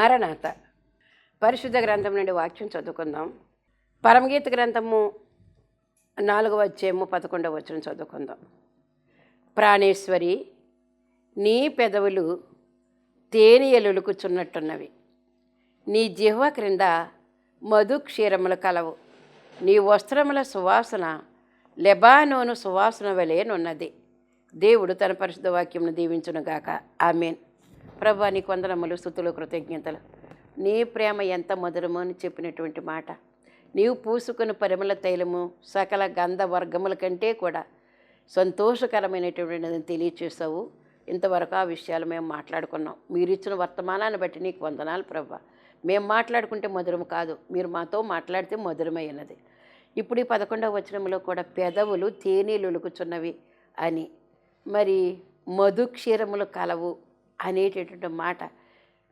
మరణాత. పరిశుద్ధ గ్రంథం నుండి వాక్యం చదువుకుందాం. పరమగీత గ్రంథము నాలుగవ అధ్యాయము పదకొండవ వచ్చిన చదువుకుందాం. ప్రాణేశ్వరి నీ పెదవులు తేనెయలులుకుచున్నట్టున్నవి నీ జిహ్వ క్రింద మధు క్షీరములు కలవు. నీ వస్త్రముల సువాసన లెబానోను సువాసన వలెనున్నది దేవుడు తన పరిశుద్ధ వాక్యమును దీవించునుగాక. ఆమెన్. ప్రభా నీకు వందనములు స్థుతులు కృతజ్ఞతలు. నీ ప్రేమ ఎంత మధురమో అని చెప్పినటువంటి మాట. నీవు పూసుకుని పరిమళ తైలము సకల గంధ వర్గముల కంటే కూడా సంతోషకరమైనటువంటిది తెలియచేసావు ఇంతవరకు ఆ విషయాలు మేము మాట్లాడుకున్నాం. మీరు ఇచ్చిన వర్తమానాన్ని బట్టి నీకు వందనాలు ప్రభా. మేము మాట్లాడుకుంటే మధురం కాదు. మీరు మాతో మాట్లాడితే మధురమైనది ఇప్పుడు ఈ పదకొండవ వచనంలో కూడా పెదవులు తేనీలులుకుచున్నవి అని. మరి మధుక్షీరములు కలవు. అనేటటువంటి మాట.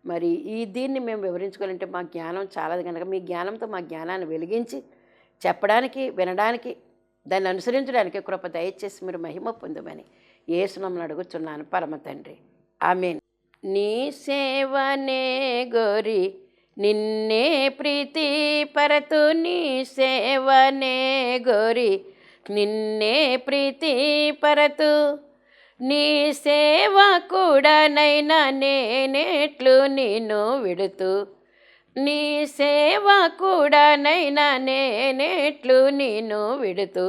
మరి ఈ దీన్ని మేము వివరించుకోవాలంటే మా జ్ఞానం చాలా కనుక మీ జ్ఞానంతో మా జ్ఞానాన్ని వెలిగించి చెప్పడానికి వినడానికి దాన్ని అనుసరించడానికి కృప దయచేసి మీరు మహిమ పొందమని ఏసునమ్మను అడుగుతున్నాను పరమ తండ్రి. ఆమెన్. నీ సేవనే గోరి నిన్నే ప్రీతి పరతు నీ సేవనే గోరి నిన్నే ప్రీతి పరతు నీ సేవ కూడానైనా నేనేట్లు నిన్ను విడుతూ నీ సేవ కూడానైనా నేనేట్లు నిన్ను విడుతూ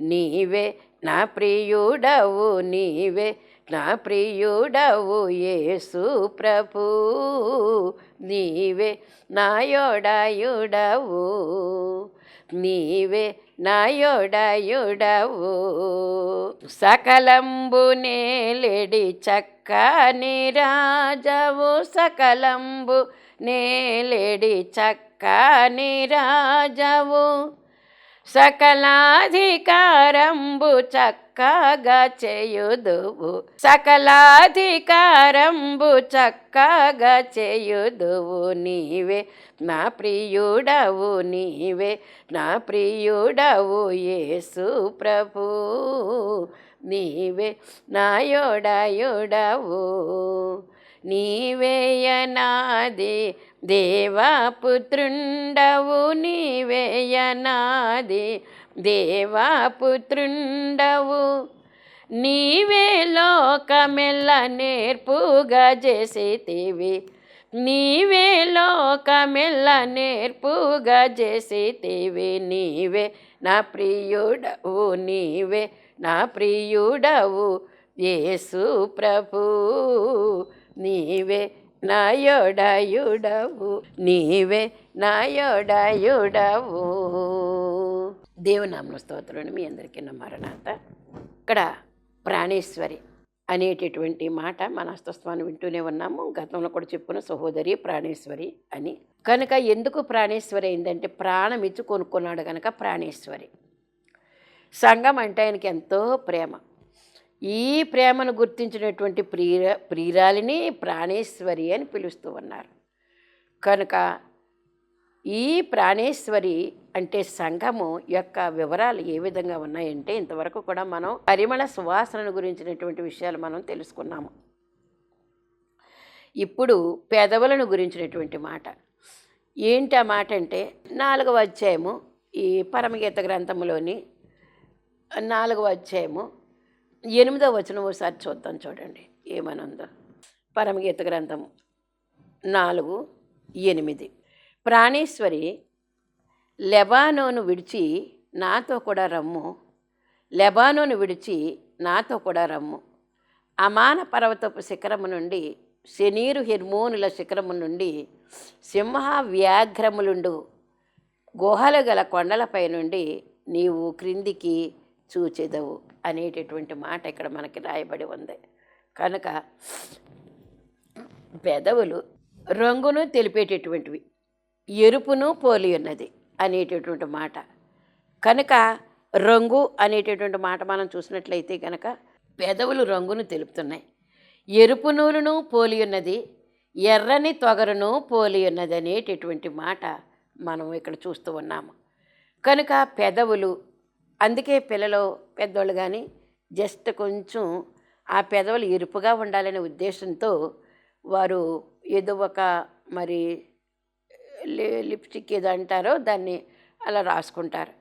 నీవే నా ప్రియుడవు నీవే నా ప్రియుడవు యేసు ప్రభు నీవే నాయోడాయుడవు నీవే నయుడయుడవు. సకలంబు నేలెడి చక్కని రాజవు. సకలంబు నేలెడి చక్క నిరాజవు సకలాధికారంబు చక్కగా చేయుదువు. సకలాధికారంబు చక్కగా చేయుదువు నీవే. నా ప్రియుడవు నీవే. నా ప్రియుడవు యేసు ప్రభు నీవే. నాయోడాయుడవు నీవేయనాది దేవాపుత్రుండవు నీవేయనాది దేవాపుత్రుండవు నీవే లోకమెల్ల నేర్పుగా చేసేతివి నీవే లోకమెల్ల నేర్పుగా చేసేతివి నీవే నా ప్రియుడవు నీవే నా ప్రియుడవు. యేసు ప్రభు నీవే నాయోడాయుడవు. నీవే నాయోడాయుడవు. దేవునామ స్తోత్రం మీ అందరికీ నమ్మరణాత ఇక్కడ ప్రాణేశ్వరి అనేటటువంటి మాట మన అస్తస్వాన్ని వింటూనే ఉన్నాము. గతంలో కూడా చెప్పుకున్న సహోదరి ప్రాణేశ్వరి అని. కనుక ఎందుకు ప్రాణేశ్వరి అయిందంటే ప్రాణం ఇచ్చి కొనుక్కున్నాడు కనుక ప్రాణేశ్వరి. సంఘం అంటే ఆయనకి ఎంతో ప్రేమ. ఈ ప్రేమను గుర్తించినటువంటి ప్రియ ప్రియురాలిని ప్రాణేశ్వరి అని పిలుస్తూ ఉన్నారు. కనుక ఈ ప్రాణేశ్వరి అంటే సంఘము యొక్క వివరాలు ఏ విధంగా ఉన్నాయంటే ఇంతవరకు కూడా మనం పరిమళ సువాసనను గురించినటువంటి విషయాలు మనం తెలుసుకున్నాము. ఇప్పుడు పెదవులను గురించినటువంటి మాట. ఏంటి ఆ మాట అంటే నాలుగవ అధ్యాయము ఈ పరమగీత గ్రంథములోని నాలుగవ అధ్యాయము ఎనిమిదో వచనం ఒకసారి చూద్దాం చూడండి. ఏమనుందో. పరమగీత గ్రంథం నాలుగు ఎనిమిది. ప్రాణేశ్వరి లెబానోను విడిచి నాతో కూడా రమ్ము. లెబానోను విడిచి నాతో కూడా రమ్ము. అమాన పర్వతపు శిఖరము నుండి శనీరు హిర్మోనుల శిఖరము నుండి సింహ వ్యాఘ్రములుండు గుహలు గల కొండలపై నుండి నీవు క్రిందికి చూచెదవు అనేటటువంటి మాట ఇక్కడ మనకి రాయబడి ఉంది. కనుక పెదవులు రంగును తెలిపేటటువంటివి ఎరుపును పోలి ఉన్నది అనేటటువంటి మాట. కనుక రంగు అనేటటువంటి మాట మనం చూసినట్లయితే కనుక పెదవులు రంగును తెలుపుతున్నాయి. ఎరుపు నూలును పోలి ఉన్నది ఎర్రని తొగరును పోలి ఉన్నది అనేటటువంటి మాట మనం ఇక్కడ చూస్తూ ఉన్నాము. కనుక పెదవులు అందుకే పిల్లలు పెద్దోళ్ళు కానీ జస్ట్ కొంచెం ఆ పెదవులు ఎరుపుగా ఉండాలనే ఉద్దేశంతో వారు ఏదో ఒక మరి లి- లిప్స్టిక్ ఏదో అంటారో దాన్ని అలా రాసుకుంటారు.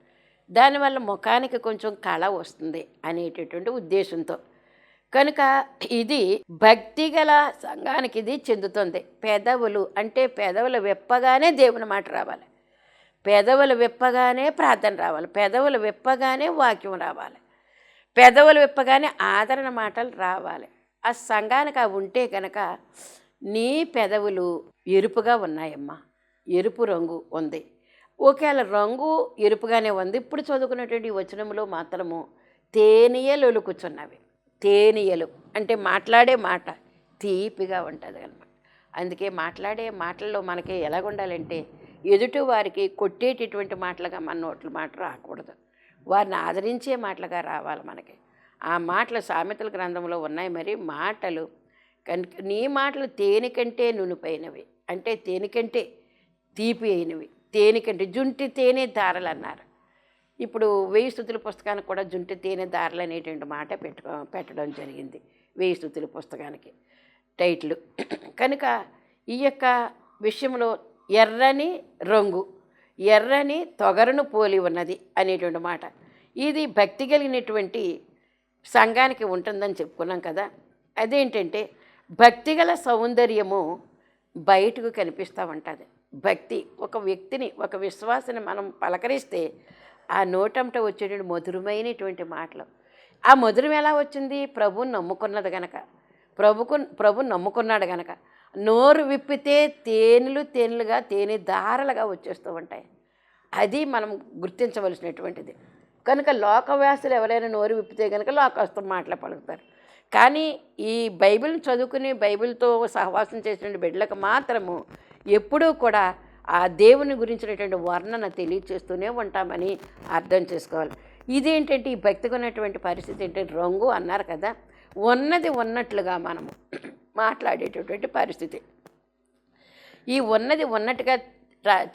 దానివల్ల ముఖానికి కొంచెం కళ వస్తుంది అనేటటువంటి ఉద్దేశంతో. కనుక ఇది భక్తి గల సంఘానికి ఇది చెందుతుంది. పెదవులు అంటే పెదవులు వెప్పగానే దేవుని మాట రావాలి. పెదవులు విప్పగానే ప్రార్థన రావాలి. పెదవులు విప్పగానే వాక్యం రావాలి. పెదవులు విప్పగానే ఆదరణ మాటలు రావాలి. ఆ సంఘానికి అవి ఉంటే కనుక నీ పెదవులు ఎరుపుగా ఉన్నాయమ్మా. ఎరుపు రంగు ఉంది. ఒకవేళ రంగు ఎరుపుగానే ఉంది. ఇప్పుడు చదువుకున్నటువంటి వచనంలో మాత్రము తేనియలు కూర్చున్నవి తేనియలు అంటే మాట్లాడే మాట తీపిగా ఉంటుంది అనమాట అందుకే మాట్లాడే మాటల్లో మనకి ఎలాగుండాలంటే ఎదుటి వారికి కొట్టేటటువంటి మాటలుగా మన నోట్ల మాట రాకూడదు. వారిని ఆదరించే మాటలుగా రావాలి మనకి. ఆ మాటలు సామెతల గ్రంథంలో ఉన్నాయి. మరి మాటలు కనుక నీ మాటలు తేనెకంటే నునుపైనవి. అంటే తేనెకంటే తీపి అయినవి. తేనెకంటే జుంటి తేనె దారలు అన్నారు ఇప్పుడు వెయ్యి స్థుతుల పుస్తకానికి కూడా జుంటి తేనె దారలు అనేటువంటి మాట పెట్టుకో పెట్టడం జరిగింది. వెయ్యి స్థుతుల పుస్తకానికి టైటిల్. కనుక ఈ యొక్క విషయంలో ఎర్రని రంగు ఎర్రని తొగరును పోలి ఉన్నది అనేటువంటి మాట. ఇది భక్తి కలిగినటువంటి సంఘానికి ఉంటుందని చెప్పుకున్నాం కదా. అదేంటంటే భక్తిగల సౌందర్యము బయటకు కనిపిస్తూ ఉంటుంది. భక్తి ఒక వ్యక్తిని ఒక విశ్వాసని మనం పలకరిస్తే ఆ నోటంట వచ్చేటువంటి మధురమైనటువంటి మాటలు. ఆ మధురం ఎలా వచ్చింది? ప్రభు నమ్ముకున్నది గనక. ప్రభుకు ప్రభు నమ్ముకున్నాడు గనక. నోరు విప్పితే తేనెలు తేనెలుగా తేనె దారలుగా వచ్చేస్తూ ఉంటాయి. అది మనం గుర్తించవలసినటువంటిది. కనుక లోకవ్యాసులు ఎవరైనా నోరు విప్పితే కనుక లోకస్తం మాటలు పలుకుతారు. కానీ ఈ బైబిల్ని చదువుకుని బైబిల్తో సహవాసం చేసిన బిడ్డలకు మాత్రము ఎప్పుడూ కూడా ఆ దేవుని గురించినటువంటి వర్ణన తెలియచేస్తూనే ఉంటామని అర్థం చేసుకోవాలి. ఇదేంటంటే ఈ భక్తిగా ఉన్నటువంటి పరిస్థితి ఏంటంటే రంగు అన్నారు కదా ఉన్నది ఉన్నట్లుగా మనము మాట్లాడేటటువంటి పరిస్థితి. ఈ ఉన్నది ఉన్నట్టుగా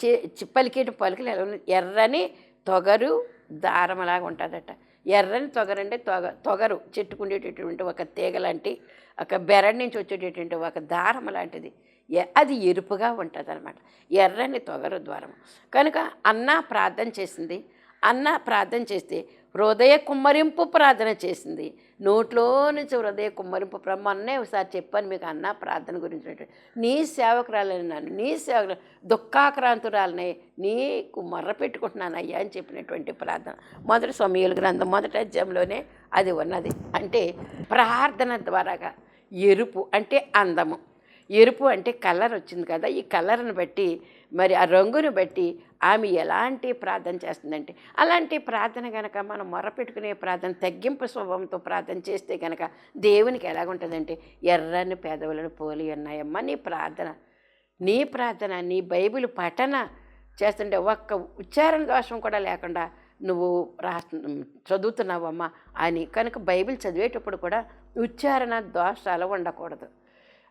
చే- పలికేటి పలుకులు ఎలా ఎర్రని తొగరు దారమలాగా ఉంటుందట. ఎర్రని తొగరు అంటే తొగ తొగరు చెట్టుకుండేటటువంటి ఒక తీగ లాంటి ఒక బెరడ్ నుంచి వచ్చేటటువంటి ఒక దారం లాంటిది. ఎ- అది ఎరుపుగా ఉంటుంది అనమాట ఎర్రని తొగరు ద్వారం కనుక అన్న ప్రార్థన చేసింది. అన్న ప్రార్థన చేస్తే హృదయ కుమ్మరింపు ప్రార్థన చేసింది. నోట్లో నుంచి హృదయ కుమ్మరింపు ప్ర- మొన్నే ఒకసారి చెప్పాను మీకు అన్న ప్రార్థన గురించి నీ సేవకురాలని నన్ను నీ సేవకు దుఃఖాక్రాంతురాలని నీకు మర్ర పెట్టుకుంటున్నాను అయ్యా అని చెప్పినటువంటి ప్రార్థన. మొదటి స్వామియుల గ్రంథం మొదటి అధ్యాయంలోనే అది ఉన్నది. అంటే ప్రార్థన ద్వారాగా ఎరుపు అంటే అందము. ఎరుపు అంటే కలర్ వచ్చింది కదా ఈ కలర్ని బట్టి మరి ఆ రంగును బట్టి ఆమె ఎలాంటి ప్రార్థన చేస్తుందంటే అలాంటి ప్రార్థన కనుక మనం మొరపెట్టుకునే ప్రార్థన తగ్గింపు స్వభావంతో ప్రార్థన చేస్తే కనుక దేవునికి ఎలాగుంటుందంటే ఎర్రని పెదవులను పోలి ఉన్నాయమ్మా నీ ప్రార్థన. నీ ప్రార్థన నీ బైబిల్ పఠన చేస్తుంటే ఒక్క ఉచ్చారణ దోషం కూడా లేకుండా నువ్వు రా చదువుతున్నావమ్మా అని కనుక బైబిల్ చదివేటప్పుడు కూడా ఉచ్చారణ దోషాలు ఉండకూడదు.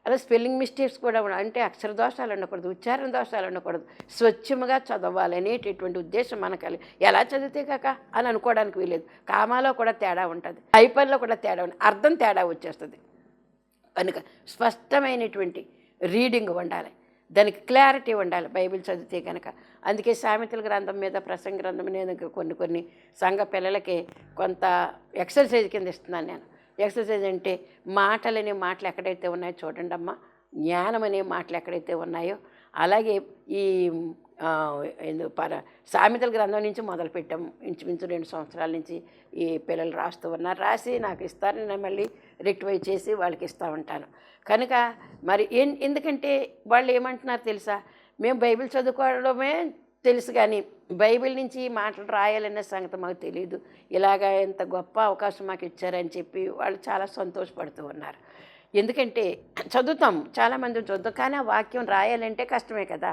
అలా స్పెల్లింగ్ మిస్టేక్స్ కూడా అంటే అక్షర దోషాలు ఉండకూడదు ఉచ్చారణ దోషాలు ఉండకూడదు. స్వచ్ఛముగా చదవాలి అనేటటువంటి ఉద్దేశం మనకు ఎలా చదివితే కాక అని అనుకోవడానికి వీలేదు కామాలో కూడా తేడా ఉంటుంది హైపర్లో కూడా తేడా ఉంటుంది అర్థం తేడా వచ్చేస్తుంది. కనుక స్పష్టమైనటువంటి రీడింగ్ ఉండాలి దానికి క్లారిటీ ఉండాలి బైబిల్ చదివితే కనుక. అందుకే సామెతల గ్రంథం మీద ప్రసంగ గ్రంథం మీద కొన్ని కొన్ని సంఘ పిల్లలకి కొంత ఎక్సర్సైజ్ కింద ఇస్తున్నాను నేను. ఎక్సర్సైజ్ అంటే మాటలనే మాటలు ఎక్కడైతే ఉన్నాయో చూడండి అమ్మా. జ్ఞానం అనే మాటలు ఎక్కడైతే ఉన్నాయో అలాగే ఈ పర సామెతల గ్రంథం నుంచి మొదలుపెట్టాం ఇంచుమించు రెండు సంవత్సరాల నుంచి ఈ పిల్లలు రాస్తూ ఉన్నారు. రాసి నాకు ఇస్తారు. నేను మళ్ళీ రెక్టిఫై చేసి వాళ్ళకి ఇస్తూ ఉంటాను. కనుక మరి ఎన్ ఎందుకంటే వాళ్ళు ఏమంటున్నారు తెలుసా? మేము బైబిల్ చదువుకోవడమే తెలుసు కానీ బైబిల్ నుంచి మాటలు రాయాలనే సంగతి మాకు తెలియదు ఇలాగా ఎంత గొప్ప అవకాశం మాకు ఇచ్చారని చెప్పి వాళ్ళు చాలా సంతోషపడుతూ ఉన్నారు. ఎందుకంటే చదువుతాం చాలామంది చదువుతాం కానీ ఆ వాక్యం రాయాలంటే కష్టమే కదా.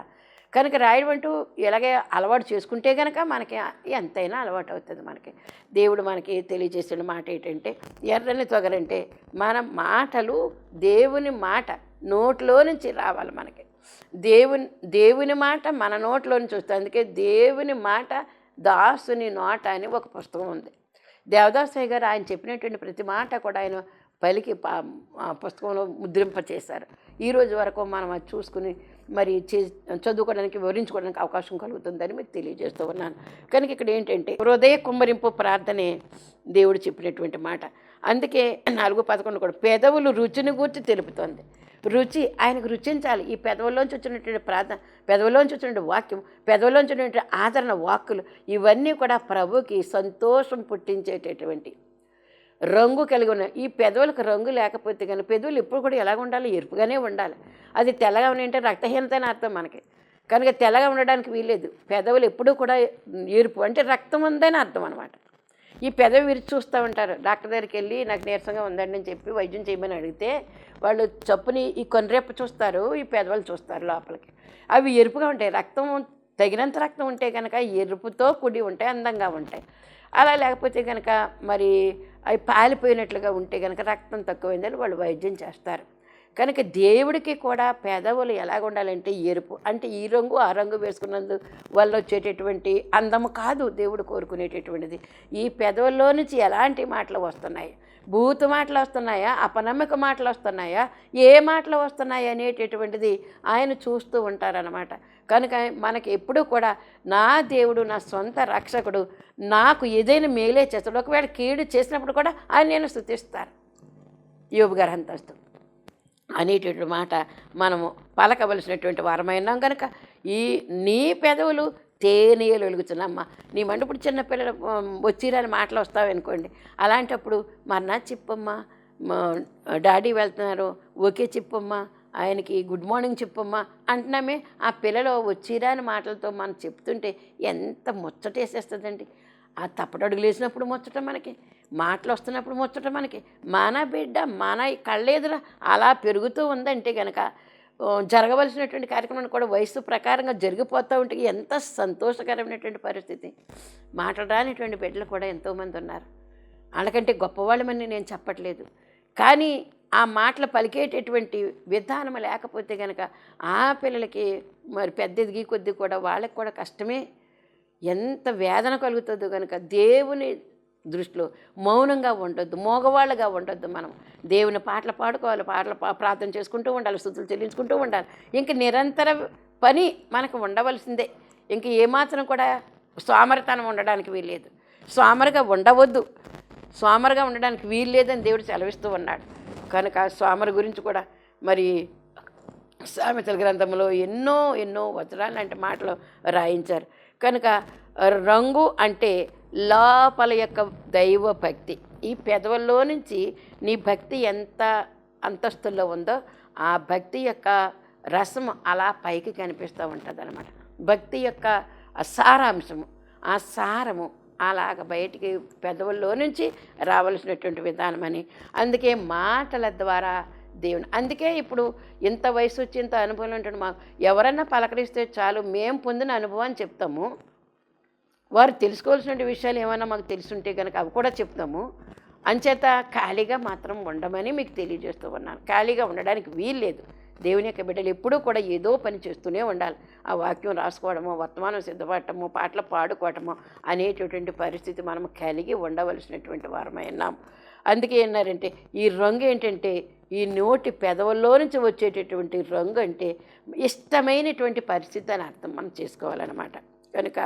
కనుక రాయడం అంటూ ఇలాగే అలవాటు చేసుకుంటే కనుక మనకి ఎంతైనా అలవాటు అవుతుంది మనకి. దేవుడు మనకి తెలియజేసిన మాట ఏంటంటే ఎర్రని తొగరంటే మన మాటలు దేవుని మాట నోట్లో నుంచి రావాలి మనకి. దేవుని దేవుని మాట మన నోట్లో నుంచి వస్తుంది అందుకే దేవుని మాట దాసుని నోట అని ఒక పుస్తకం ఉంది. దేవదాసయ్య గారు ఆయన చెప్పినటువంటి ప్రతి మాట కూడా ఆయన పలికి పా- ఆ పుస్తకంలో ముద్రింప చేశారు ఈ రోజు వరకు మనం అది చూసుకుని మరి చే చదువుకోవడానికి వివరించుకోవడానికి అవకాశం కలుగుతుందని మీకు తెలియజేస్తూ ఉన్నాను. కనుక ఇక్కడ ఏంటంటే హృదయ కుమ్మరింపు ప్రార్థనే దేవుడు చెప్పినటువంటి మాట. అందుకే నాలుగు పదకొండు కూడా పెదవులు రుచిని గూర్చి తెలుపుతోంది. రుచి ఆయనకు రుచించాలి. ఈ పెదవుల్లోంచి వచ్చినటువంటి ప్రార్థన పెదవుల్లోంచి వచ్చినటువంటి వాక్యం పెదవుల్లోంచి వచ్చినటువంటి ఆదరణ వాక్కులు ఇవన్నీ కూడా ప్రభుకి సంతోషం పుట్టించేటటువంటి రంగు కలిగి ఉన్నాయి. ఈ పెదవులకు రంగు లేకపోతే కానీ పెదవులు ఎప్పుడు కూడా ఎలాగ ఉండాలి? ఎరుపుగానే ఉండాలి. అది తెల్లగా ఉంటే రక్తహీనత అని అర్థం మనకి. కనుక తెల్లగా ఉండడానికి వీల్లేదు. పెదవులు ఎప్పుడూ కూడా ఎరుపు అంటే రక్తం ఉందని అర్థం అనమాట ఈ పెదవి విరిచి చూస్తూ ఉంటారు. డాక్టర్ దగ్గరికి వెళ్ళి నాకు నీరసంగా ఉందండి అని చెప్పి వైద్యం చేయమని అడిగితే వాళ్ళు చప్పుని ఈ కొనరేప చూస్తారు ఈ పెదవులు చూస్తారు లోపలికి. అవి ఎరుపుగా ఉంటాయి. రక్తం తగినంత రక్తం ఉంటే కనుక ఎరుపుతో కూడి ఉంటాయి అందంగా ఉంటాయి. అలా లేకపోతే కనుక మరి అవి పాలిపోయినట్లుగా ఉంటే కనుక రక్తం తక్కువైందని వాళ్ళు వైద్యం చేస్తారు. కనుక దేవుడికి కూడా పేదవులు ఎలాగ ఉండాలంటే ఎరుపు. అంటే ఈ రంగు ఆ రంగు వేసుకున్నందు వల్ల వచ్చేటటువంటి అందము కాదు దేవుడు కోరుకునేటటువంటిది. ఈ పెదవుల్లో నుంచి ఎలాంటి మాటలు వస్తున్నాయి? భూత మాటలు వస్తున్నాయా? అపనమ్మక మాటలు వస్తున్నాయా? ఏ మాటలు వస్తున్నాయి అనేటటువంటిది ఆయన చూస్తూ ఉంటారనమాట కనుక మనకి ఎప్పుడూ కూడా నా దేవుడు నా సొంత రక్షకుడు నాకు ఏదైనా మేలే చేస్తాడు. ఒకవేళ కీడు చేసినప్పుడు కూడా ఆయన నేను స్థుతిస్తాను. యోబు గారు అంతస్తు అనేటటువంటి మాట మనము పలకవలసినటువంటి వారమైనాం కనుక ఈ నీ పెదవులు తేనీయలు వెలుగుతున్నమ్మ నీ మండప్పుడు చిన్న పిల్లలు వచ్చిరని మాటలు వస్తావు అనుకోండి. అలాంటప్పుడు మన్నా చెప్పమ్మా. డాడీ వెళ్తున్నారు ఓకే చెప్పమ్మా. ఆయనకి గుడ్ మార్నింగ్ చెప్పమ్మా. అంటున్నామే ఆ పిల్లలు వచ్చిరా అని మాటలతో మనం చెప్తుంటే ఎంత ముచ్చటేసేస్తుందండి. ఆ తప్పటడుగులు వేసినప్పుడు ముచ్చట మనకి. మాటలు వస్తున్నప్పుడు ముచ్చట మనకి మన బిడ్డ మన కళ్ళెదుర అలా పెరుగుతూ ఉందంటే కనుక జరగవలసినటువంటి కార్యక్రమం కూడా వయసు ప్రకారంగా జరిగిపోతూ ఉంటే ఎంత సంతోషకరమైనటువంటి పరిస్థితి. మాట్లాడరానిటువంటి బిడ్డలు కూడా ఎంతోమంది ఉన్నారు వాళ్ళకంటే గొప్పవాళ్ళమని నేను చెప్పట్లేదు. కానీ ఆ మాటలు పలికేటటువంటి విధానం లేకపోతే కనుక ఆ పిల్లలకి మరి పెద్ద ఎదిగి కొద్దీ కూడా వాళ్ళకి కూడా కష్టమే. ఎంత వేదన కలుగుతుందో కనుక దేవుని దృష్టిలో మౌనంగా ఉండొద్దు మోగవాళ్ళుగా ఉండొద్దు మనం. దేవుని పాటలు పాడుకోవాలి పాటలు ప్రార్థన చేసుకుంటూ ఉండాలి స్థుతులు చెల్లించుకుంటూ ఉండాలి. ఇంక నిరంతర పని మనకు ఉండవలసిందే. ఇంక ఏమాత్రం కూడా సోమరితనం ఉండడానికి వీల్లేదు. సోమరిగా ఉండవద్దు. సోమరిగా ఉండడానికి వీలు లేదని దేవుడు సెలవిస్తూ ఉన్నాడు. కనుక సోమరి గురించి కూడా మరి సామెతల గ్రంథంలో ఎన్నో ఎన్నో వచనాలు లాంటి మాటలు రాయించారు. కనుక రంగు అంటే లోపల యొక్క దైవ భక్తి. ఈ పెదవుల్లో నుంచి నీ భక్తి ఎంత అంతస్తుల్లో ఉందో ఆ భక్తి యొక్క రసం అలా పైకి కనిపిస్తూ ఉంటుంది అనమాట భక్తి యొక్క సారాంశము ఆ సారము అలాగ బయటికి పెదవుల్లో నుంచి రావలసినటువంటి విధానం అని. అందుకే మాటల ద్వారా దేవుని అందుకే ఇప్పుడు ఇంత వయసు వచ్చి ఇంత అనుభవం ఉంటుంది మా ఎవరన్నా పలకరిస్తే చాలు మేము పొందిన అనుభవాన్ని చెప్తాము. వారు తెలుసుకోవాల్సిన విషయాలు ఏమైనా మాకు తెలుసుంటే కనుక అవి కూడా చెప్తాము అంచేత ఖాళీగా మాత్రం ఉండమని మీకు తెలియజేస్తూ ఉన్నాను. ఖాళీగా ఉండడానికి వీల్లేదు దేవుని యొక్క బిడ్డలు ఎప్పుడూ కూడా ఏదో పని చేస్తూనే ఉండాలి. ఆ వాక్యం రాసుకోవడమో వర్తమానం సిద్ధపడటమో పాటలు పాడుకోవటమో అనేటటువంటి పరిస్థితి మనం కలిగి ఉండవలసినటువంటి వారమై ఉన్నాం. అందుకే ఏమన్నారంటే ఈ రంగు ఏంటంటే ఈ నోటి పెదవుల్లో నుంచి వచ్చేటటువంటి రంగు అంటే ఇష్టమైనటువంటి పరిస్థితి అని అర్థం మనం చేసుకోవాలన్నమాట. కనుక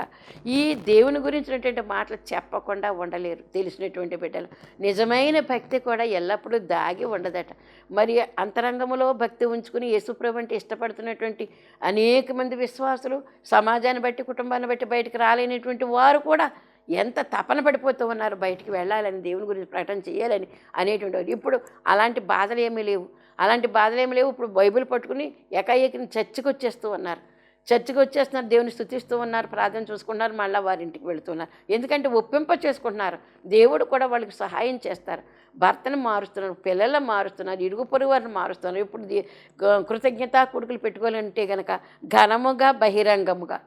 ఈ దేవుని గురించినటువంటి మాటలు చెప్పకుండా ఉండలేరు. తెలిసినటువంటి బిడ్డలు. నిజమైన భక్తి కూడా ఎల్లప్పుడూ దాగి ఉండదట. మరి అంతరంగంలో భక్తి ఉంచుకుని యేసుప్రభు అంటే ఇష్టపడుతున్నటువంటి అనేక మంది విశ్వాసులు సమాజాన్ని బట్టి కుటుంబాన్ని బట్టి బయటకు రాలేనటువంటి వారు కూడా ఎంత తపన పడిపోతూ ఉన్నారు బయటికి వెళ్ళాలని దేవుని గురించి ప్రకటన చేయాలని అనేటువంటి వారు. ఇప్పుడు అలాంటి బాధలు ఏమీ లేవు. అలాంటి బాధలు ఏమీ లేవు. ఇప్పుడు బైబిల్ పట్టుకుని ఏకాఏకిని చర్చికి వచ్చేస్తూ ఉన్నారు. చర్చికి వచ్చేస్తున్నారు దేవుని స్థుతిస్తూ ఉన్నారు ప్రార్థన చూసుకున్నారు మళ్ళీ వారి ఇంటికి వెళుతున్నారు. ఎందుకంటే ఒప్పింప చేసుకుంటున్నారు. దేవుడు కూడా వాళ్ళకి సహాయం చేస్తారు. భర్తను మారుస్తున్నారు పిల్లలను మారుస్తున్నారు ఇరుగు పొరుగు వారిని మారుస్తున్నారు. ఇప్పుడు కృతజ్ఞత కృతజ్ఞతా కొడుకులు పెట్టుకోవాలంటే గనక ఘనముగా బహిరంగముగా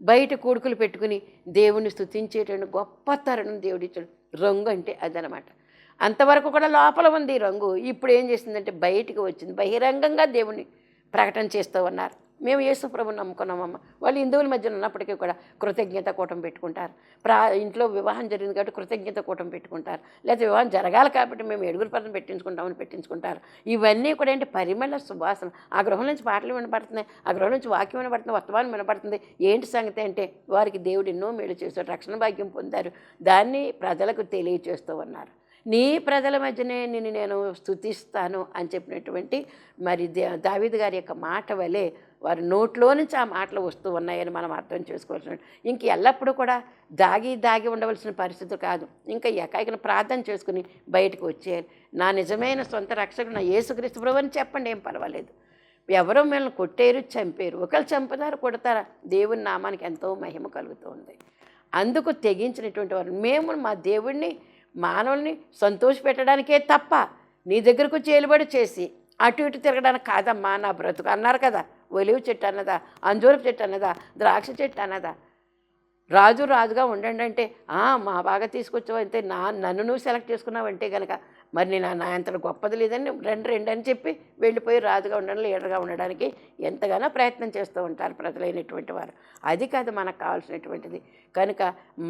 బయట కూడుకులు పెట్టుకుని దేవుని స్థుతించేటువంటి గొప్ప తరుణం దేవుడిచ్చాడు. రంగు అంటే అదనమాట. అంతవరకు కూడా లోపల ఉంది రంగు. ఇప్పుడు ఏం చేసిందంటే బయటికి వచ్చింది. బహిరంగంగా దేవుని ప్రకటన చేస్తూ ఉన్నారు. మేము యేసు ప్రభుని నమ్ముకున్నామమ్మ వాళ్ళు హిందువుల మధ్యన ఉన్నప్పటికీ కూడా కృతజ్ఞత కూటం పెట్టుకుంటారు. ప్రా ఇంట్లో వివాహం జరిగింది కాబట్టి కృతజ్ఞత కూటం పెట్టుకుంటారు. లేదా వివాహం జరగాలి కాబట్టి మేము ఏడుగురు పదం పెట్టించుకుంటామని పెట్టించుకుంటారు. ఇవన్నీ కూడా ఏంటి? పరిమళ సువాసన. ఆ గృహం నుంచి పాటలు వినపడుతున్నాయి. ఆ గృహం నుంచి వాక్యం వినపడుతుంది వర్తమానం వినపడుతుంది. ఏంటి సంగతి అంటే వారికి దేవుడు ఎన్నో మేలు చేశాడు. రక్షణ భాగ్యం పొందారు. దాన్ని ప్రజలకు తెలియచేస్తూ ఉన్నారు. నీ ప్రజల మధ్యనే నిన్ను నేను స్తుతిస్తాను అని చెప్పినటువంటి మరి దే గారి యొక్క మాట వలె వారి నోట్లో నుంచి ఆ మాటలు వస్తూ ఉన్నాయని మనం అర్థం చేసుకోవాల్సిన ఇంక ఎల్లప్పుడూ కూడా దాగి దాగి ఉండవలసిన పరిస్థితి కాదు. ఇంకా ఏకాయికను ప్రార్థన చేసుకుని బయటకు వచ్చేయాలి. నా నిజమైన సొంత రక్షకుడు నా యేసుక్రీస్తు ప్రభు అని చెప్పండి ఏం పర్వాలేదు. ఎవరో మిమ్మల్ని కొట్టేరు చంపారు. ఒకరు చంపుతారు కొడతారా? దేవుని నామానికి ఎంతో మహిమ కలుగుతుంది. అందుకు తెగించినటువంటి వారు మేము మా దేవుడిని మానవుల్ని సంతోషపెట్టడానికే తప్ప నీ దగ్గరకు చేలుబడి చేసి అటు ఇటు తిరగడానికి కాదమ్మా నా బ్రతుకు అన్నారు కదా. ఒలివి చెట్టు అన్నదా అంజూరపు చెట్టు అన్నదా ద్రాక్ష చెట్టు అన్నదా. రాజు రాజుగా ఉండండి అంటే మా బాగా తీసుకొచ్చావు అంటే నా నన్ను నువ్వు సెలెక్ట్ చేసుకున్నావు అంటే కనుక మరి నేను నా అంత గొప్పది లేదని రెండు రెండు అని చెప్పి వెళ్ళిపోయి రాజుగా ఉండడం లీడర్గా ఉండడానికి ఎంతగానో ప్రయత్నం చేస్తూ ఉంటారు ప్రజలైనటువంటి వారు. అది కాదు మనకు కావాల్సినటువంటిది. కనుక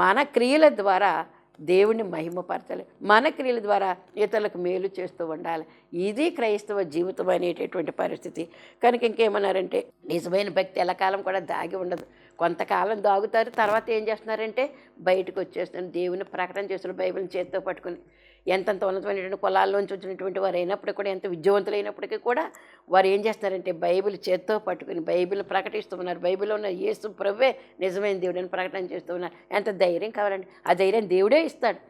మన క్రియల ద్వారా దేవుణ్ణి మహిమపరచాలి. మన క్రియల ద్వారా ఇతరులకు మేలు చేస్తూ ఉండాలి. ఇది క్రైస్తవ జీవితం అనేటటువంటి పరిస్థితి. కనుక ఇంకేమన్నారంటే నిజమైన భక్తి ఎలకాలం కూడా దాగి ఉండదు. కొంతకాలం దాగుతారు తర్వాత ఏం చేస్తున్నారంటే బయటకు వచ్చేస్తున్నారు. దేవుని ప్రకటన చేస్తున్నారు బైబిల్ని చేతితో పట్టుకుని. ఎంతంత ఉన్నతమైనటువంటి కులాల్లోంచి వచ్చినటువంటి వారు అయినప్పటికీ కూడా ఎంత విద్యావంతులైనప్పటికీ కూడా వారు ఏం చేస్తున్నారంటే బైబిల్ చేత్తో పట్టుకుని బైబిల్ ప్రకటిస్తూ ఉన్నారు బైబిల్లో ఉన్న యేసు ప్రవ్వే నిజమైన దేవుడని ప్రకటన చేస్తూ ఉన్నారు. ఎంత ధైర్యం కావాలండి ఆ ధైర్యం దేవుడే ఇస్తాడు.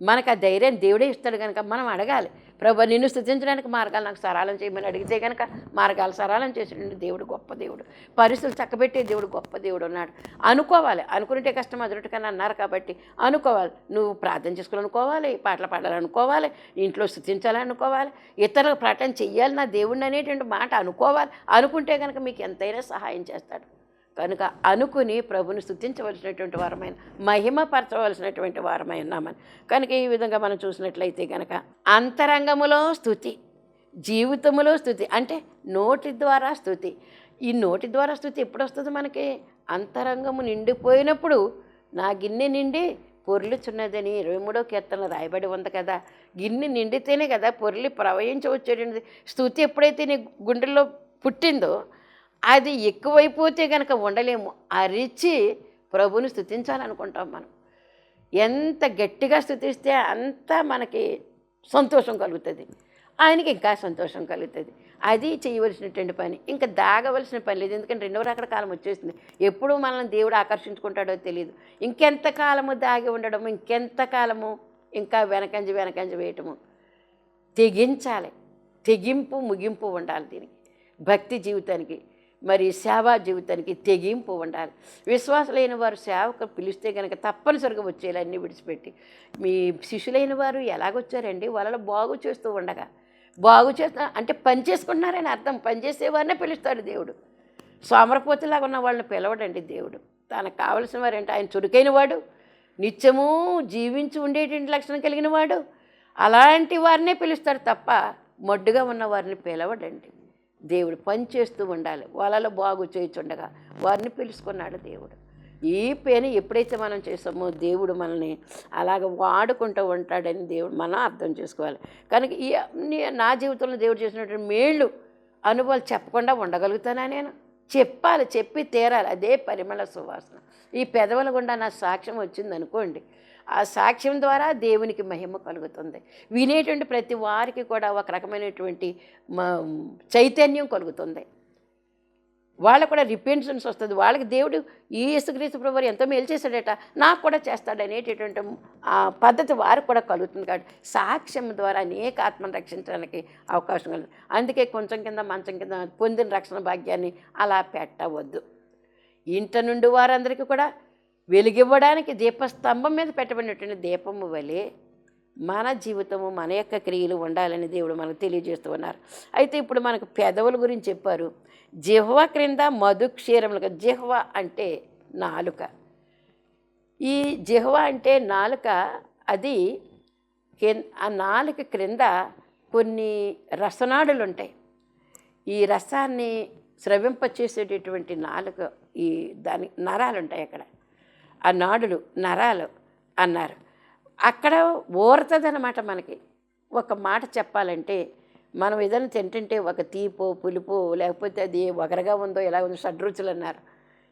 మనకు ఆ ధైర్యం దేవుడే ఇస్తాడు కనుక మనం అడగాలి. ప్రభు నిన్ను స్థుతించడానికి మార్గాలు నాకు సరళం చేయమని అడిగితే కనుక మార్గాలు సరళం చేసేటువంటి దేవుడు గొప్ప దేవుడు. పరిస్థితులు చక్కబెట్టే దేవుడు గొప్ప దేవుడు ఉన్నాడు. అనుకోవాలి. అనుకుంటే కష్టం అదురుటికని అన్నారు కాబట్టి అనుకోవాలి. నువ్వు ప్రార్థన చేసుకోవాలనుకోవాలి పాటలు పాడాలనుకోవాలి ఇంట్లో స్థుతించాలనుకోవాలి ఇతరులకు ప్రకటన చెయ్యాలి నా దేవుడిని అనేటువంటి మాట అనుకోవాలి. అనుకుంటే కనుక మీకు ఎంతైనా సహాయం చేస్తాడు. కనుక అనుకుని ప్రభుని స్థుతించవలసినటువంటి వారమైన మహిమపరచవలసినటువంటి వారమై ఉన్నామని. కనుక ఈ విధంగా మనం చూసినట్లయితే కనుక అంతరంగములో స్థుతి జీవితములో స్థుతి అంటే నోటి ద్వారా స్థుతి ఈ నోటి ద్వారా స్థుతి ఎప్పుడు వస్తుంది మనకి? అంతరంగము నిండిపోయినప్పుడు నా గిన్నె నిండి పొర్లుచున్నదని ఇరవై మూడో కీర్తనలో రాయబడి ఉంది కదా. గిన్నె నిండితేనే కదా పొర్లి ప్రవహించవచ్చేటది స్థుతి ఎప్పుడైతే నీ గుండెల్లో పుట్టిందో అది ఎక్కువైపోతే కనుక ఉండలేము. అరిచి ప్రభుని స్థుతించాలనుకుంటాం మనం. ఎంత గట్టిగా స్థుతిస్తే అంత మనకి సంతోషం కలుగుతుంది. ఆయనకి ఇంకా సంతోషం కలుగుతుంది. అది చేయవలసినటువంటి పని. ఇంకా దాగవలసిన పని లేదు. ఎందుకంటే రెండవ రకడ కాలం వచ్చేసింది. ఎప్పుడు మనల్ని దేవుడు ఆకర్షించుకుంటాడో తెలియదు ఇంకెంత కాలము దాగి ఉండడము ఇంకెంత కాలము ఇంకా వెనకంజ వెనకంజ వేయటము. తెగించాలి. తెగింపు ముగింపు ఉండాలి దీనికి. భక్తి జీవితానికి. మరి సేవా జీవితానికి తెగింపు ఉండాలి. విశ్వాసులైన వారు సేవకు పిలిస్తే కనుక తప్పనిసరిగా వచ్చేయాలి విడిచిపెట్టి. మీ శిష్యులైన వారు ఎలాగొచ్చారండి? వాళ్ళలో బాగు చేస్తూ ఉండగా. బాగు చేస్తా అంటే పని చేసుకుంటున్నారని అర్థం. పని చేసేవారినే పిలుస్తాడు దేవుడు. సోమరపోతులాగా ఉన్న వాళ్ళని పిలవడండి దేవుడు. తనకు కావలసిన వారంటే ఆయన చురుకైన వాడు. నిత్యము జీవించి ఉండేటువంటి లక్షణం కలిగిన వాడు. అలాంటి వారినే పిలుస్తాడు తప్ప మొడ్డుగా ఉన్న వారిని పిలవడండి. దేవుడు పని చేస్తూ ఉండాలి. వాళ్ళలో బాగు చేయుచుండగా వారిని పిలుచుకున్నాడు దేవుడు. ఈ పని ఎప్పుడైతే మనం చేస్తామో దేవుడు మనల్ని అలాగ వాడుకుంటూ ఉంటాడని దేవుడు మనం అర్థం చేసుకోవాలి. కనుక ఈ నా జీవితంలో దేవుడు చేసినటువంటి మేళ్ళు అనుభవాలు చెప్పకుండా ఉండగలుగుతానా నేను? చెప్పాలి చెప్పి తీరాలి. అదే పరిమళ సువాసన. ఈ పెదవుల గుండా నా సాక్ష్యం వచ్చింది అనుకోండి ఆ సాక్ష్యం ద్వారా దేవునికి మహిమ కలుగుతుంది. వినేటువంటి ప్రతి వారికి కూడా ఒక రకమైనటువంటి మ- చైతన్యం కలుగుతుంది. వాళ్ళకు కూడా రిపెన్షన్స్ వస్తుంది. వాళ్ళకి దేవుడు ఈ యేసుక్రీస్తు ప్రభువారు ఎంతో మేలు చేశాడట నాకు కూడా చేస్తాడు అనేటటువంటి ఆ పద్ధతి వారికి కూడా కలుగుతుంది కాబట్టి సాక్ష్యం ద్వారా అనేక ఆత్మను రక్షించడానికి అవకాశం కలుగుతుంది. అందుకే కొంచెం కింద మంచం కింద పొందిన రక్షణ భాగ్యాన్ని అలా పెట్టవద్దు. ఇంట నుండి వారందరికీ కూడా వెలుగివ్వడానికి దీపస్తంభం మీద పెట్టబడినటువంటి దీపము వలె మన జీవితము మన యొక్క క్రియలు ఉండాలని దేవుడు మనకు తెలియజేస్తూ ఉన్నారు. అయితే ఇప్పుడు మనకు పెదవుల గురించి చెప్పారు. జిహ్వ క్రింద మధు క్షీరములుగా జిహ్వ అంటే నాలుక. ఈ జిహ్వ అంటే నాలుక అది ఆ నాలుక క్రింద కొన్ని రసనాడులు ఉంటాయి ఈ రసాన్ని స్రవింపచేసేటటువంటి నాలుక ఈ దాని నరాలు ఉంటాయి అక్కడ. ఆ నాడులు నరాలు అన్నారు. అక్కడ ఊరుతుందన్నమాట మనకి. ఒక మాట చెప్పాలంటే మనం ఏదైనా తింటుంటే ఒక తీపో పులుపో లేకపోతే అది వగరగా ఉందో ఎలా ఉందో షడ్రుచులు అన్నారు.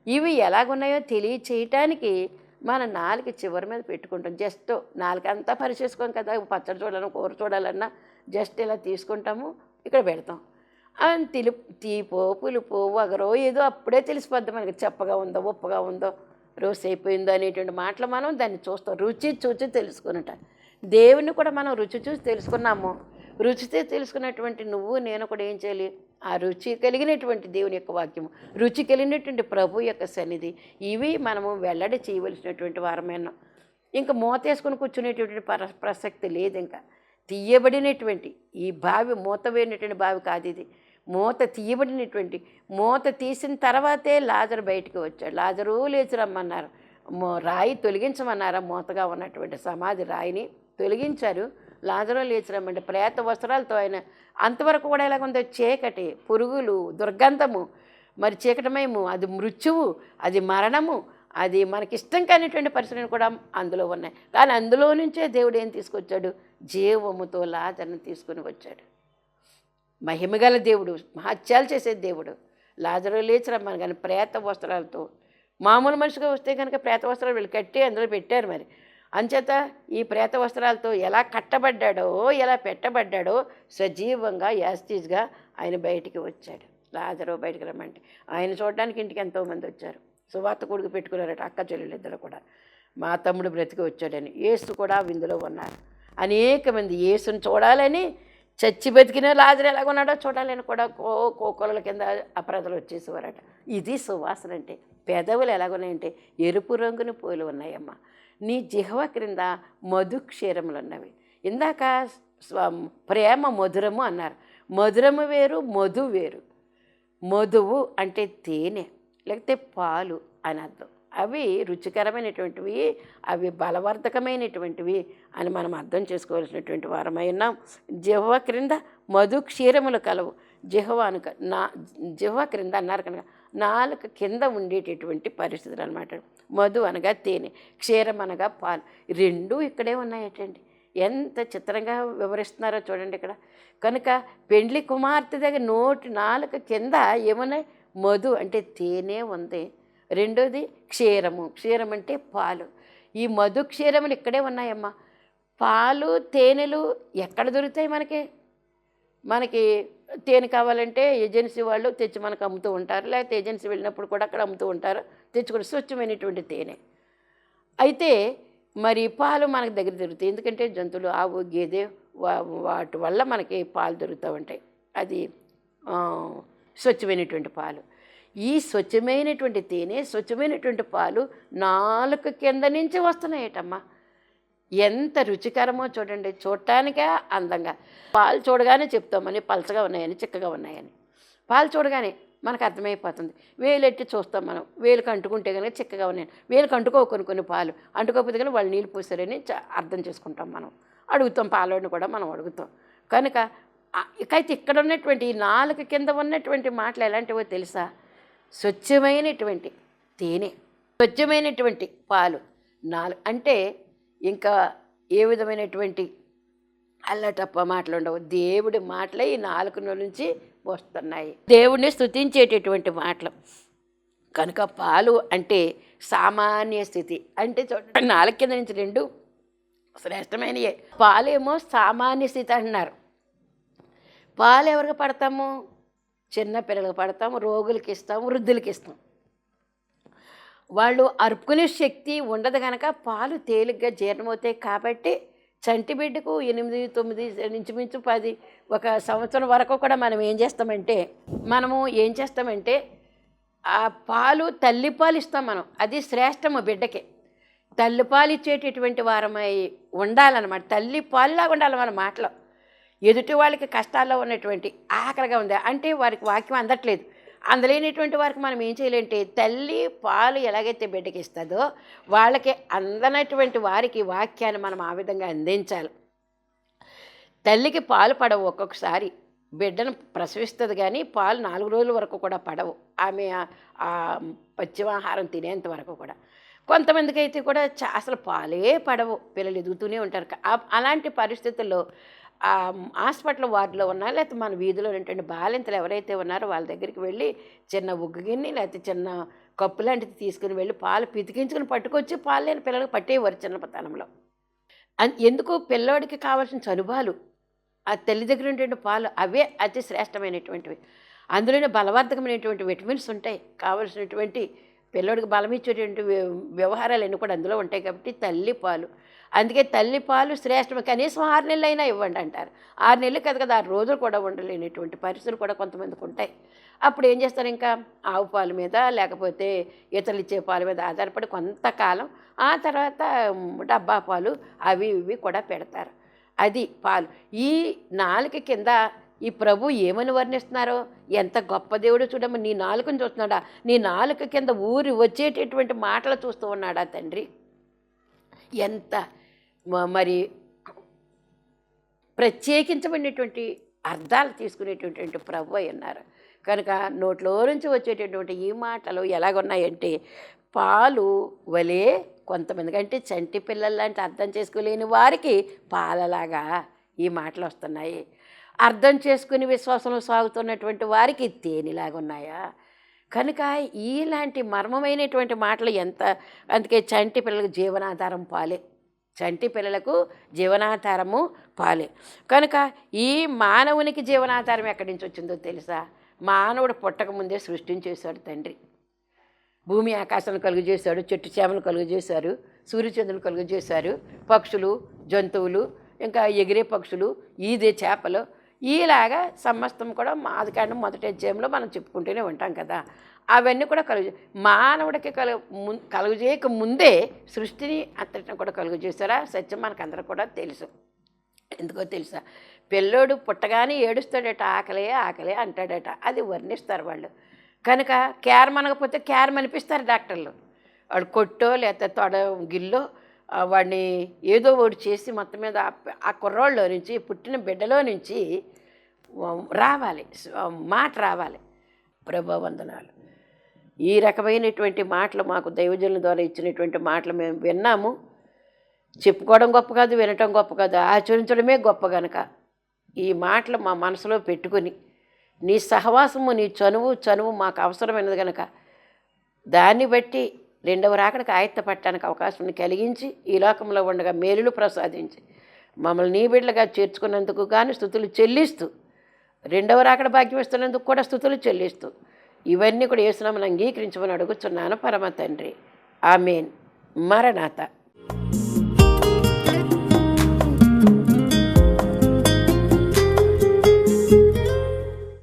ఇవి ఎలాగున్నాయో తెలియచేయటానికి మన నాలుక చివరి మీద పెట్టుకుంటాం. జస్ట్ నాలుక అంతా పరిచేసుకోం కదా పచ్చడి చూడాలన్నా కూర చూడాలన్నా జస్ట్ ఇలా తీసుకుంటాము ఇక్కడ పెడతాం. అని తిలు తీపో పులుపు వగరో ఏదో అప్పుడే తెలిసిపోద్ది మనకి చెప్పగా ఉందో ఉప్పగా ఉందో. రోస్ అయిపోయిందో అనేటువంటి మాటలు మనం దాన్ని చూస్తాం. రుచి చూచి తెలుసుకున్నట దేవుని కూడా మనం రుచి చూసి తెలుసుకున్నాము. రుచితే తెలుసుకున్నటువంటి నువ్వు నేను కూడా ఏం చేయాలి? ఆ రుచి కలిగినటువంటి దేవుని యొక్క వాక్యము రుచి కలిగినటువంటి ప్రభు యొక్క సన్నిధి ఇవి మనము వెల్లడి చేయవలసినటువంటి వారమైన ఇంకా మూతేసుకొని కూర్చునేటువంటి ప్ర ప్రసక్తి లేదు ఇంకా. తీయబడినటువంటి ఈ బావి మూతవేనటువంటి బావి కాదు ఇది. మూత తీయబడినటువంటి మూత తీసిన తర్వాతే లాజరు బయటికి వచ్చాడు. లాజరు లేచి రమ్మన్నారు. రాయి తొలగించమన్నారు? మూతగా ఉన్నటువంటి సమాధి రాయిని తొలగించారు. లాజరు లేచి రమ్మంటే ప్రేత వస్త్రాలతో ఆయన అంతవరకు కూడా ఎలాగుందో చీకటి పురుగులు దుర్గంధము మరి చీకటమయము అది మృత్యువు అది మరణము అది మనకిష్టం కానిటువంటి పరిస్థితులు కూడా అందులో ఉన్నాయి. కానీ అందులో నుంచే దేవుడు ఏం తీసుకొచ్చాడు? జీవముతో లాజర్ని తీసుకుని వచ్చాడు. మహిమగల దేవుడు మహత్యాలు చేసే దేవుడు. లాజరు లేచిరమ్మని కానీ ప్రేత వస్త్రాలతో. మామూలు మనిషిగా వస్తే కనుక ప్రేత వస్త్రాలు వీళ్ళు కట్టి అందులో పెట్టారు మరి. అంచేత ఈ ప్రేత వస్త్రాలతో ఎలా కట్టబడ్డాడో ఎలా పెట్టబడ్డాడో సజీవంగా యాస్టీజ్గా ఆయన బయటికి వచ్చాడు. లాజరు బయటికి రమ్మంటే ఆయన చూడడానికి ఇంటికి ఎంతోమంది వచ్చారు. సువార్త కొడుకు పెట్టుకున్నారట అక్క చెల్లెలు ఇద్దరు కూడా. మా తమ్ముడు బ్రతికి వచ్చాడని. యేసు కూడా విందులో ఉన్నారు. అనేక మంది యేసుని చూడాలని చచ్చి బతికిన లాజరు ఎలాగున్నాడో చూడాలని కూడా కో కోకొలల కింద అపరాధలు వచ్చేసేవారట. ఇది సువాసన అంటే పెదవులు ఎలాగున్నాయంటే ఎరుపు రంగుని పూలు ఉన్నాయమ్మా. నీ జిహ్వ క్రింద మధు క్షీరములు ఉన్నవి ఇందాక ప్రేమ మధురము అన్నారు. మధురము వేరు మధు వేరు. మధువు అంటే తేనె లేకపోతే పాలు అని అర్థం. అవి రుచికరమైనటువంటివి అవి బలవర్ధకమైనటువంటివి అని మనం అర్థం చేసుకోవాల్సినటువంటి వారమై ఉన్నాం. జిహ్వ క్రింద మధు క్షీరములు కలవు. జిహ్వ అనుక నా జిహ్వ క్రింద అన్నారు కనుక నాలుక కింద ఉండేటటువంటి పరిస్థితులు అనమాట మధు అనగా తేనె క్షీరం అనగా పాలు. రెండూ ఇక్కడే ఉన్నాయటండి. ఎంత చిత్రంగా వివరిస్తున్నారో చూడండి ఇక్కడ. కనుక పెండ్లి కుమార్తె దగ్గర నోటి నాలుక కింద ఏమున్నాయి? మధు అంటే తేనె ఉంది. రెండోది క్షీరము. క్షీరం అంటే పాలు. ఈ మధు క్షీరములు ఇక్కడే ఉన్నాయమ్మా. పాలు తేనెలు ఎక్కడ దొరుకుతాయి మనకి? మనకి తేనె కావాలంటే ఏజెన్సీ వాళ్ళు తెచ్చి మనకు అమ్ముతూ ఉంటారు. లేకపోతే ఏజెన్సీ వెళ్ళినప్పుడు కూడా అక్కడ అమ్ముతూ ఉంటారు. తెచ్చుకుని స్వచ్ఛమైనటువంటి తేనె. అయితే మరి పాలు మనకు దగ్గర దొరుకుతాయి. ఎందుకంటే జంతువులు ఆవు గేదె వా- వాటి వల్ల మనకి పాలు దొరుకుతూ ఉంటాయి. అది స్వచ్ఛమైనటువంటి పాలు. ఈ స్వచ్ఛమైనటువంటి తేనె స్వచ్ఛమైనటువంటి పాలు నాలుక కింద నుంచి వస్తున్నాయటమ్మా. ఎంత రుచికరమో చూడండి. చూడటానికే అందంగా. పాలు చూడగానే చెప్తామని పలచగా ఉన్నాయని చిక్కగా ఉన్నాయని. పాలు చూడగానే మనకు అర్థమైపోతుంది. వేలెట్టి చూస్తాం మనం. వేలు అంటుకుంటే కనుక చిక్కగా ఉన్నాయి. వేలు కంటుకో కొన్ని కొన్ని పాలు. అంటుకోకపోతే కనుక వాళ్ళు నీళ్ళు పోసారని అర్థం చేసుకుంటాం మనం. అడుగుతాం పాలని కూడా మనం అడుగుతాం. కనుక ఇకైతే ఇక్కడ ఉన్నటువంటి ఈ నాలుగు కింద ఉన్నటువంటి మాటలు ఎలాంటివో తెలుసా? స్వచ్ఛమైనటువంటి తేనె స్వచ్ఛమైనటువంటి పాలు నాలుగు అంటే ఇంకా ఏ విధమైనటువంటి అల్లటప్ప మాటలు ఉండవు. దేవుడి మాటలే ఈ నాలుగు నుంచి వస్తున్నాయి. దేవుడిని స్థుతించేటటువంటి మాటలు. కనుక పాలు అంటే సామాన్య స్థితి. అంటే చూడండి నాలుగు కింద నుంచి రెండు శ్రేష్టమైనయే. పాలేమో సామాన్య స్థితి అంటున్నారు. పాలు ఎవరికి పడతాము? చిన్న పిల్లలకు పడతాం రోగులకి ఇస్తాం వృద్ధులకి ఇస్తాం వాళ్ళు అర్పుకునే శక్తి ఉండదు కనుక పాలు తేలిగ్గా జీర్ణమవుతాయి కాబట్టి చంటి బిడ్డకు ఎనిమిది తొమ్మిది ఇంచుమించు పది ఒక సంవత్సరం వరకు కూడా మనం ఏం చేస్తామంటే మనము ఏం చేస్తామంటే ఆ పాలు తల్లిపాలు ఇస్తాం మనం. అది శ్రేష్టము బిడ్డకి. తల్లిపాలు ఇచ్చేటటువంటి వారమై ఉండాలన్నమాట. తల్లి పాలులాగా ఉండాలి మన మాటలో. ఎదుటి వాళ్ళకి కష్టాల్లో ఉన్నటువంటి ఆకలిగా ఉంది. అంటే వారికి వాక్యం అందట్లేదు. అందలేనటువంటి వారికి మనం ఏం చేయాలంటే తల్లి పాలు ఎలాగైతే బిడ్డకి ఇస్తుందో వాళ్ళకి అందనటువంటి వారికి వాక్యాన్ని మనం ఆ విధంగా అందించాలి. తల్లికి పాలు పడవు ఒక్కొక్కసారి. బిడ్డను ప్రసవిస్తుంది కానీ పాలు నాలుగు రోజుల వరకు కూడా పడవు. ఆమె పచ్చిమాహారం పశ్చిమాహారం తినేంత వరకు కూడా. కొంతమందికి అయితే కూడా చా- అసలు పాలే పడవు. పిల్లలు ఎదుగుతూనే ఉంటారు. అలాంటి పరిస్థితుల్లో ఆ హాస్పిటల్ వార్డులో ఉన్నా లేకపోతే మన వీధిలో ఉన్నటువంటి బాలింతలు ఎవరైతే ఉన్నారో వాళ్ళ దగ్గరికి వెళ్ళి చిన్న ఉగ్గు గిన్నె లేకపోతే చిన్న కప్పు లాంటిది తీసుకుని వెళ్ళి పాలు పితికించుకుని పట్టుకొచ్చి పాలు లేని పిల్లలకు పట్టేవారు చిన్నపతనంలో ఎందుకు పిల్లోడికి కావాల్సిన చనుబాలు? ఆ తల్లి దగ్గర ఉండేటువంటి పాలు అవే అతి శ్రేష్టమైనటువంటివి. అందులోనే బలవర్ధకమైనటువంటి విటమిన్స్ ఉంటాయి. కావలసినటువంటి పిల్లోడికి బలం ఇచ్చేటువంటి వ్యవహారాలు కూడా అందులో ఉంటాయి కాబట్టి తల్లి పాలు. అందుకే తల్లి పాలు శ్రేష్టం. కనీసం ఆరు నెలలు అయినా ఇవ్వండి అంటారు. ఆరు నెలలు కదా కదా ఆరు రోజులు కూడా ఉండలేనటువంటి పరిస్థితులు కూడా కొంతమందికి ఉంటాయి. అప్పుడు ఏం చేస్తారు ఇంకా? ఆవు పాలు మీద లేకపోతే ఇతరులు ఇచ్చే పాల మీద ఆధారపడి కొంతకాలం ఆ తర్వాత డబ్బా పాలు అవి ఇవి కూడా పెడతారు. అది పాలు. ఈ నాలుక కింద ఈ ప్రభు ఏమని వర్ణిస్తున్నారో? ఎంత గొప్ప దేవుడు చూడమ్మ నీ నాలుకను చూస్తున్నాడా? నీ నాలుక కింద ఊరి వచ్చేటటువంటి మాటలు చూస్తూ ఉన్నాడా తండ్రి? ఎంత మ- మరి ప్రత్యేకించబడినటువంటి అర్థాలు తీసుకునేటటువంటి ప్రభు అయి ఉన్నారు. కనుక నోట్లో నుంచి వచ్చేటటువంటి ఈ మాటలు ఎలాగున్నాయంటే పాలు వలే కొంతమందికి అంటే చంటి పిల్లలు లాంటి అర్థం చేసుకోలేని వారికి పాలలాగా ఈ మాటలు వస్తున్నాయి. అర్థం చేసుకుని విశ్వాసంలో సాగుతున్నటువంటి వారికి తేనిలాగున్నాయా? కనుక ఇలాంటి మర్మమైనటువంటి మాటలు ఎంత? అందుకే చంటి పిల్లలకు జీవనాధారం పాలే. చంటి పిల్లలకు జీవనాధారము పాలే. కనుక ఈ మానవునికి జీవనాధారం ఎక్కడి నుంచి వచ్చిందో తెలుసా? మానవుడు పుట్టకముందే సృష్టించేశాడు తండ్రి. భూమి ఆకాశం కలుగు చేశాడు చెట్టు చేమలు కలుగు చేశారు సూర్యచంద్రులు కలుగు చేశారు పక్షులు జంతువులు ఇంకా ఎగిరే పక్షులు ఈదే చేపలు ఈలాగా సమస్తం కూడా మాదికాండం మొదటి అధ్యాయంలో మనం చెప్పుకుంటూనే ఉంటాం కదా. అవన్నీ కూడా కలుగు మానవుడికి కలుగు ము కలుగజేయక ముందే సృష్టిని అంతటిని కూడా కలుగు చేశారా సత్యం మనకందరూ కూడా తెలుసు. ఎందుకో తెలుసా? పిల్లోడు పుట్టగానే ఏడుస్తాడట ఆకలే ఆకలే అంటాడట. అది వర్ణిస్తారు వాళ్ళు. కనుక క్యారం అనకపోతే క్యారం అనిపిస్తారు డాక్టర్లు. వాడు కొట్టో లేకపోతే తొడ గిల్లో వాడిని ఏదో ఒకటి చేసి మొత్తం మీద ఆ- కుర్రాళ్ళలో కుర్రోళ్ళలో నుంచి పుట్టిన బిడ్డలో నుంచి రావాలి. మాట రావాలి. ప్రభా వందనాలు. ఈ రకమైనటువంటి మాటలు మాకు దైవజనుల ద్వారా ఇచ్చినటువంటి మాటలు మేము విన్నాము. చెప్పుకోవడం గొప్ప కాదు వినటం గొప్ప కాదు ఆచరించడమే గొప్ప గనక. ఈ మాటలు మా మనసులో పెట్టుకొని నీ సహవాసము నీ చనువు చనువు మాకు అవసరమైనది కనుక దాన్ని బట్టి రెండవ రాకడికి ఆయత్త పట్టడానికి అవకాశం కలిగించి ఈ లోకంలో ఉండగా మేలులు ప్రసాదించి మమ్మల్ని నీ బిడ్డలుగా చేర్చుకున్నందుకు కానీ స్థుతులు చెల్లిస్తూ రెండవ రాకడ భాగ్యం ఇస్తున్నందుకు కూడా స్థుతులు చెల్లిస్తూ ఇవన్నీ కూడా వేసినామని అంగీకరించమని అడుగుతున్నాను పరమ తండ్రి. ఆమెన్. మరణాత.